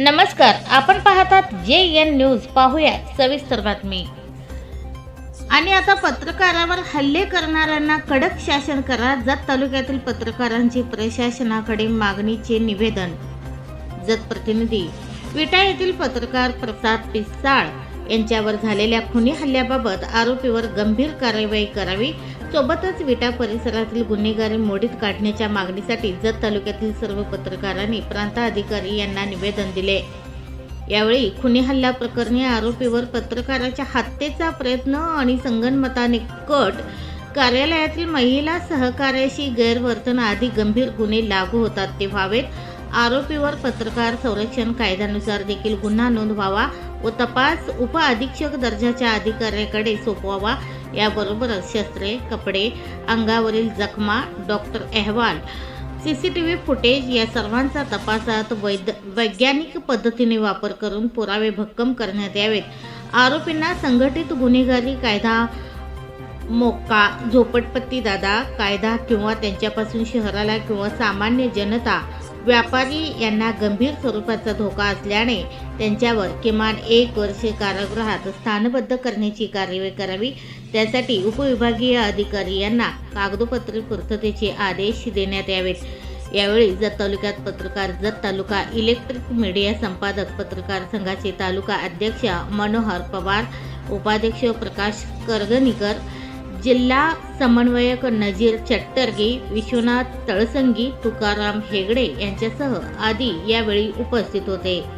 नमस्कार आपण पाहतात जे एन न्यूज. पाहूया सविस्तर बातमी. आणि आता पत्रकारावर हल्ले करणाऱ्यांना कडक शासन करा जत तालुक्यातील पत्रकारांची प्रशासनाकडे मागणीचे निवेदन. जत प्रतिनिधी विटा येथील पत्रकार प्रसाद पिसाळ यांच्यावर झालेल्या खुनी हल्ल्याबाबत आरोपीवर गंभीर कारवाई करावी सोबतच विटा परिसरातील गुन्हेगारी मोडीत काढण्याच्या मागणीसाठी जत तालुक्यातील सर्व पत्रकारांनी प्रांताधिकारी यांना निवेदन दिले. यावेळी खुनी हल्ला प्रकरणी आरोपीवर पत्रकाराच्या हत्येचा प्रयत्न आणि संगनमताने कट कार्यालयातील महिला सहकार्याशी गैरवर्तन आदी गंभीर गुन्हे लागू होतात ते व्हावेत. आरोपीवर पत्रकार संरक्षण कायद्यानुसार देखील गुन्हा नोंद व्हावा व तपास उप अधीक्षक दर्जाच्या अधिकाऱ्याकडे सोपवावा याबरोबरच शस्त्रे कपडे अंगावरील जखमा डॉक्टर अहवाल C C T V footage या सर्वांचा तपासात वैद वैज्ञानिक पद्धतीने वापर करून पुरावे भक्कम करण्यात यावेत. आरोपींना संघटित गुन्हेगारी कायदा मोका झोपडपट्टी दादा कायदा किंवा त्यांच्यापासून शहराला किंवा सामान्य जनता व्यापारी यांना गंभीर स्वरूपाचा धोका असल्याने त्यांच्यावर किमान एक वर्ष कारागृहात स्थानबद्ध करण्याची कार्यवाही करावी. त्यासाठी उपविभागीय अधिकारी यांना कागदोपत्री पूर्ततेचे आदेश देण्यात यावेत. यावेळी जत तालुक्यात पत्रकार जत तालुका इलेक्ट्रिक मीडिया संपादक पत्रकार संघाचे तालुका अध्यक्ष मनोहर पवार उपाध्यक्ष प्रकाश करगणीकर जिल्हा समन्वयक नजीर चट्टर्गी विश्वनाथ तळसंगी तुकाराम हेगडे यांच्यासह आदी यावेळी उपस्थित होते.